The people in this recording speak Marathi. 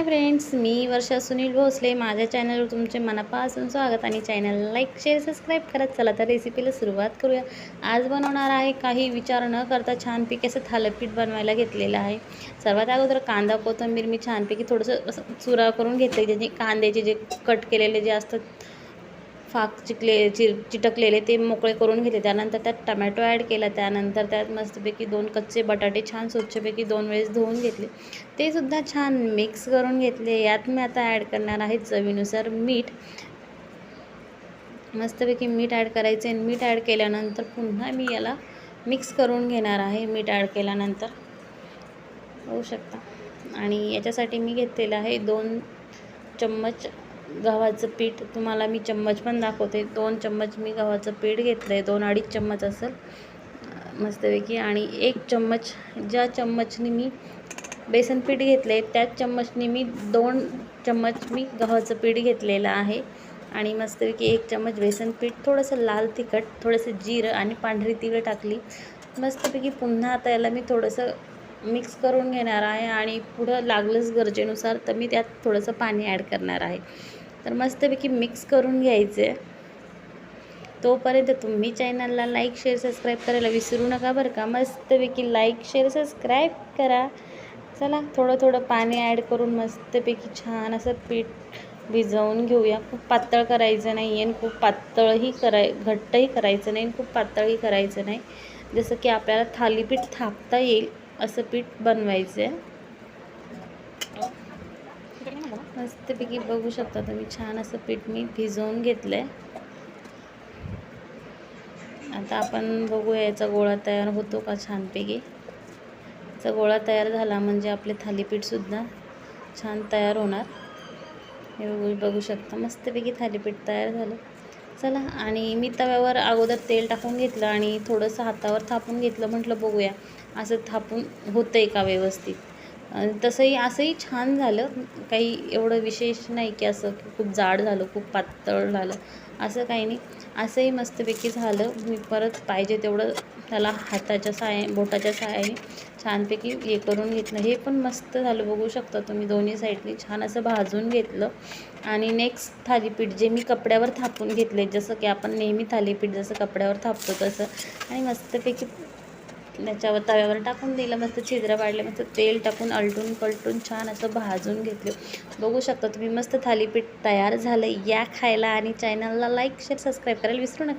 हाय फ्रेंड्स मी वर्षा सुनील भोसले. माझ्या चॅनलवर तुमचे मनापासून स्वागत आणि चॅनल लाईक शेअर सबस्क्राईब करत चला तर रेसिपीला सुरुवात करूया. आज बनवणार आहे काही विचार न करता छानपैकी असं थालपीठ बनवायला घेतलेलं आहे. सर्वात अगोदर कांदा कोथिंबीर मी छानपैकी थोडंसं असं चुरा करून घेतले ज्याचे कांद्याचे जे कट केलेले जे असतात फाक चिकले चिर चिटकलेले ते मोकळे करून घेतले त्यानंतर त्यात टमॅटो ॲड केला. त्यानंतर त्यात मस्तपैकी दोन कच्चे बटाटे छान स्वच्छपैकी दोन वेळेस धुवून घेतले. ते सुद्धा छान मिक्स करून घेतले. यात मी आता ॲड करणार आहे चवीनुसार मीठ. मस्तपैकी मीठ ॲड करायचे आणि मीठ ॲड केल्यानंतर पुन्हा मी याला मिक्स करून घेणार आहे. मीठ ॲड केल्यानंतर. होऊ शकता. आणि याच्यासाठी मी घेतलेलं आहे दोन चम्मच गव्हाचं पीठ तुम्हाला मी चम्मच पण दाखवते. दोन चम्मच मी गव्हाचं पीठ घेतलं आहे दोन अडीच चम्मच असेल. मस्तपैकी. आणि एक चम्मच ज्या चम्मचनी मी बेसन पीठ घेतलं आहे त्याच चम्मचनी मी दोन चम्मच मी गव्हाचं पीठ घेतलेलं आहे. आणि मस्तपैकी एक चम्मच बेसन पीठ थोडंसं लाल तिखट थोडंसं जिरं आणि पांढरी तिळ टाकली. मस्तपैकी पुन्हा आता याला मी थोडंसं मिक्स करून घेणार आहे. आणि पुढं लागलंच गरजेनुसार तर मी त्यात थोडंसं पाणी ॲड करणार आहे. तर मस्तपैकी मिक्स करून घ्यायचे. तोपर्यंत तुम्ही चॅनलला लाईक शेअर सबस्क्राईब करायला विसरू नका बरं का. मस्तपैकी लाईक शेअर सबस्क्राईब करा. चला थोडं थोडं पाणी ॲड करून मस्तपैकी छान असं पीठ भिजवून घेऊया. खूप पातळ करायचं नाही आणि खूप पातळही कराय घट्टही करायचं नाही आणि खूप पातळही करायचं नाही. जसं की आपल्याला थालीपीठ थापता येईल असं पीठ बनवायचं आहे मस्तपैकी बघू शकता तुम्ही छान असं पीठ मी भिजवून घेतलं आहे आता आपण बघूया याचा गोळा तयार होतो का छानपैकी. याचा गोळा तयार झाला म्हणजे आपले थालीपीठसुद्धा छान तयार होणार. हे बघू बघू शकता मस्तपैकी थालीपीठ तयार झालं. चला आणि मी तव्यावर अगोदर तेल टाकून घेतलं आणि थोडंसं हातावर थापून घेतलं. म्हटलं बघूया असं थापून होतं आहे का व्यवस्थित? तसंही असंही छान झालं. काही एवढं विशेष नाही की असं खूप जाड झालं खूप पातळ झालं. असं काही नाही. असंही मस्तपैकी झालं. मी परत पाहिजे तेवढं त्याला हाताच्या साय बोटाच्या साहाय्याने छानपैकी हे करून घेतलं. हे पण मस्त झालं. बघू शकता तुम्ही दोन्ही साईडनी छान असं भाजून घेतलं. आणि नेक्स्ट थालीपीठ जे मी कपड्यावर थापून घेतले जसं की आपण नेहमी थालीपीठ जसं कपड्यावर थापतो तसं. आणि मस्तपैकी त्याच्यावर तव्यावर टाकून दिलं मस्त छिद्र पाडले मस्त तेल टाकून अलटून पलटून छान असं भाजून घेतलं. बघू शकता तुम्ही मस्त थालीपीठ तयार झालं. या खायला आणि चॅनलला लाईक शेअर सबस्क्राईब करायला विसरू नका.